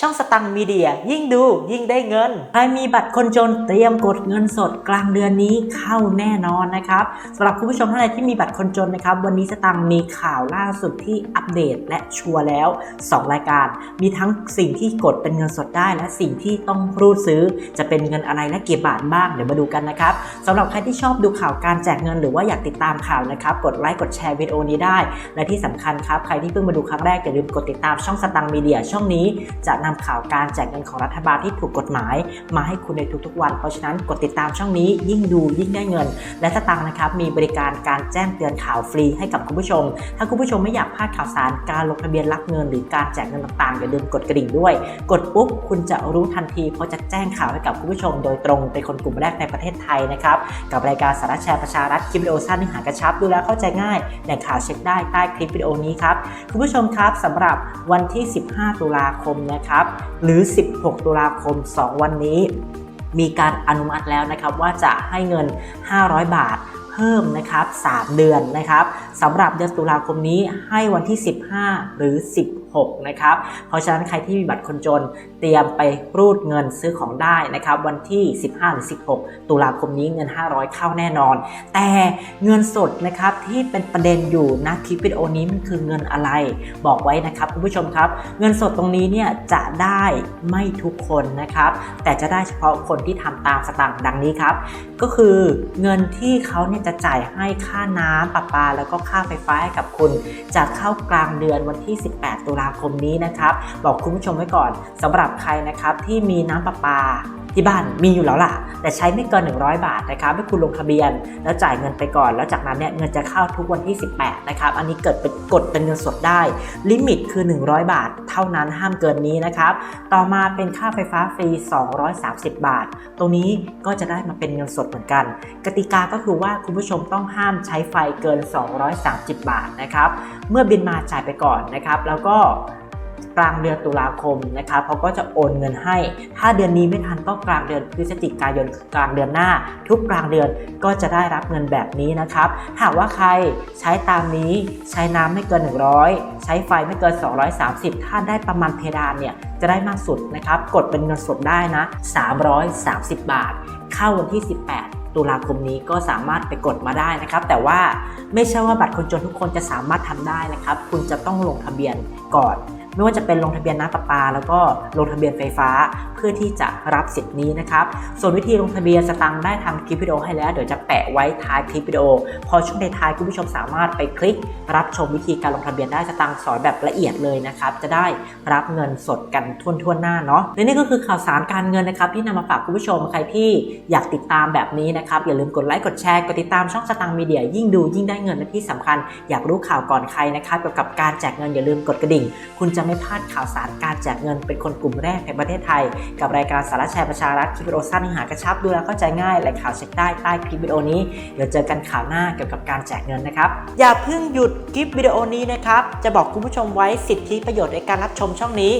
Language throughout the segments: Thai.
ช่องสตังค์มีเดีย ยิ่งดูยิ่งได้เงิน ใครมีบัตรคนจนเตรียมกดเงินสดกลางเดือนนี้เข้าแน่นอนนะครับสำหรับคุณผู้ชมท่านใดที่มีบัตรคนจนนะครับ วันนี้สตังค์มีข่าวล่าสุดที่อัปเดตและชัวร์แล้ว 2 รายการ มีทั้งสิ่งที่กดเป็นเงินสดได้ และสิ่งที่ต้องรูดซื้อจะเป็นเงินอะไรและกี่บาทบ้างเดี๋ยวมาดูกันนะครับสำหรับใครที่ชอบดูข่าวการแจกเงินหรือว่าอยากติดตามข่าวนะครับกดไลค์กดแชร์วิดีโอนี้ได้ และที่สำคัญครับใครที่เพิ่งมาดูครั้งแรกอย่าลืมกดติดตามช่องสตังมีเดียช่องนี้จะนำข่าวการแจกเงินของรัฐบาลที่ถูกกฎหมาย มาให้คุณในทุกๆวัน เพราะฉะนั้นกดติดตามช่องนี้ยิ่งดูยิ่งได้เงิน และสตังนะครับมีบริการการแจ้งเตือนข่าวฟรีให้กับคุณผู้ชม ถ้าคุณผู้ชมไม่อยากพลาดข่าวสารการลงทะเบียนรับเงิน หรือการแจกเงินต่างๆอย่าลืมกดกระดิ่งด้วย กดปุ๊บคุณจะรู้ทันที เพราะจะแจ้งข่าวให้กับคุณผู้ชม โดยตรงเป็นคนกลุ่มแรกในประเทศไทยนะครับกับรายการสาระแชร์ประชารัฐคลิปวิดีโอสั้นเนื้อหากระชับดูแลเข้าใจง่ายแหล่งข่าวเช็คได้ใต้คลิปวิดีโอนี้ครับคุณผู้ชมครับสำหรับวันที่ 15 ตุลาคมนะครับหรือ 16 ตุลาคม 2 วันนี้ มีการอนุมัติแล้วนะครับว่าจะให้เงิน 500 บาทเพิ่มนะครับ 3 เดือนนะครับสำหรับเดือนตุลาคมนี้ให้วันที่ 15 หรือ 16 นะครับ เพราะฉะนั้นใครที่มีบัตรคนจนเตรียมไปรูดเงินซื้อของได้นะครับ วันที่ 15หรือ16 ตุลาคมนี้เงิน 500 เข้าแน่นอน แต่เงินสดนะครับที่เป็นประเด็นอยู่นะคลิปวิดีโอนี้มันคือเงินอะไร บอกไว้นะครับคุณผู้ชมครับ เงินสดตรงนี้เนี่ยจะได้ไม่ทุกคนนะครับ แต่จะได้เฉพาะคนที่ทำตามสตางค์ดังนี้ครับ ก็คือเงินที่เขาเนี่ยจะจ่ายให้ค่าน้ำประปา แล้วก็ค่าไฟฟ้าให้กับคุณจะเข้ากลางเดือนวันที่ 18 ตุลาคมนี้นะครับ บอกคุณผู้ชมไว้ก่อนสำหรับใครนะครับที่มีน้ำประปา ที่บ้านมีอยู่แล้วล่ะ แต่ใช้ไม่เกิน 100 บาทนะครับให้คุณลงทะเบียน แล้วจ่ายเงินไปก่อน แล้วจากนั้นเนี่ยเงินจะเข้าทุกวันที่ 18 นะครับ อันนี้เกิดเป็นกดเป็นเงินสดได้ ลิมิตคือ 100 บาท เท่านั้นห้ามเกินนี้นะครับ ต่อมาเป็นค่าไฟฟ้าฟรี 230 บาท ตรงนี้ก็จะได้มาเป็นเงินสดเหมือนกัน กติกาก็คือว่าคุณผู้ชมต้องห้ามใช้ไฟเกิน 230 บาทนะครับ เมื่อบินมาจ่ายไปก่อนนะครับ แล้วก็ กลางเดือนตุลาคมนะครับเขาก็จะโอนเงินให้ ถ้าเดือนนี้ไม่ทันก็กลางเดือนพฤศจิกายนกลางเดือนหน้า ทุกกลางเดือนก็จะได้รับเงินแบบนี้นะครับ หากว่าใครใช้ตามนี้ใช้น้ำไม่เกิน 100 ใช้ไฟไม่เกิน 230 ถ้าได้ประมาณเพดานเนี่ยจะได้มากสุดนะครับ กดเป็นเงินสดได้นะ 330 บาท เข้าวันที่ 18ตุลาคมนี้ก็สามารถไปกดมาได้นะครับ แต่ว่าไม่ใช่ว่าบัตรคนจนทุกคนจะสามารถทำได้นะครับ คุณจะต้องลงทะเบียนก่อน ไม่ว่าจะเป็นลงทะเบียนน้ำประปา แล้วก็ลงทะเบียนไฟฟ้าเพื่อที่จะรับสิทธิ์นี้นะครับ ส่วนวิธีลงทะเบียนสตังค์ได้ทำคลิปวิดีโอให้แล้ว เดี๋ยวจะแปะไว้ท้ายคลิปวิดีโอ พอช่วงในท้ายคุณผู้ชมสามารถไปคลิก รับชมวิธีการลงทะเบียนได้สตังค์สอนแบบละเอียดเลยนะครับ จะได้รับเงินสดกันทั่วทั่วๆหน้าเนาะและนี่ก็คือข่าวสารการเงินนะครับที่นำมาฝากคุณผู้ชมใครที่อยากติดตามแบบนี้นะครับอย่าลืมกดไลค์กดแชร์กดติดตามช่องสตังค์มีเดีย ยิ่งดูยิ่งได้เงินและที่สำคัญ อยากรู้ข่าวก่อนใครนะครับเกี่ยวกับการแจกเงินอย่าลืมกดกระดิ่ง คุณจะไม่พลาดข่าวสารการแจกเงินเป็นคนกลุ่มแรกในประเทศไทย กับรายการสาระแชร์ประชารัฐคลิปวิดีโอสั้นหากระชับดูแลเข้าใจง่ายและข่าวเช็คได้ใต้คลิปวิดีโอนี้เดี๋ยวเจอกันข่าวหน้าเกี่ยวกับการแจกเงินนะครับ อย่าเพิ่งหยุดคลิปวิดีโอนี้นะครับจะบอกคุณผู้ชมไว้สิทธิประโยชน์ในการรับชมช่องนี้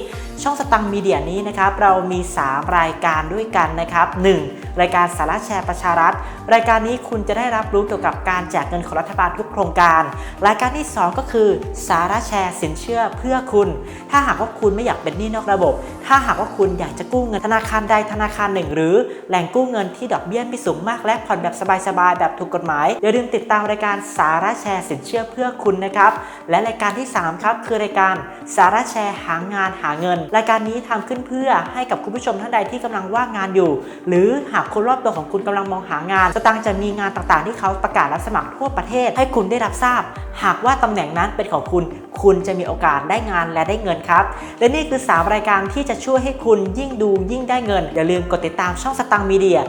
ช่องสตังค์มีเดียนี้นะครับเรามี 3 รายการด้วยกันนะครับ 1. รายการสาระแชร์ประชารัฐ รายการนี้คุณจะได้รับรู้เกี่ยวกับการแจกเงินของรัฐบาลทุกโครงการ รายการที่ 2 ก็คือ สาระแชร์สินเชื่อเพื่อคุณถ้าหากว่าคุณไม่อยากเป็นหนี้นอกระบบ ถ้าหากว่าคุณอยากจะกู้เงินธนาคารใดธนาคารหนึ่ง หรือแหล่งกู้เงินที่ดอกเบี้ยไม่สูงมากและผ่อนแบบสบายๆแบบถูกกฎหมายอย่าลืมติดตามรายการสาระแชร์สินเชื่อเพื่อคุณนะครับและรายการที่ 3 ครับ คือรายการสาระแชร์หางานหาเงิน รายการนี้ทำขึ้นเพื่อให้กับคุณผู้ชมท่านใดที่กำลังว่างงานอยู่ หรือหากคนรอบตัวของคุณกำลังมองหางานสตางค์จะมีงานต่างๆ ที่เขาประกาศรับสมัครทั่วประเทศ ให้คุณได้รับทราบ หากว่าตำแหน่งนั้นเป็นของคุณ คุณจะมีโอกาสได้งานและได้เงินครับ และนี่คือ 3 รายการที่จะช่วยให้คุณยิ่งดูยิ่งได้เงิน อย่าลืมกดติดตามช่องสตังค์มีเดีย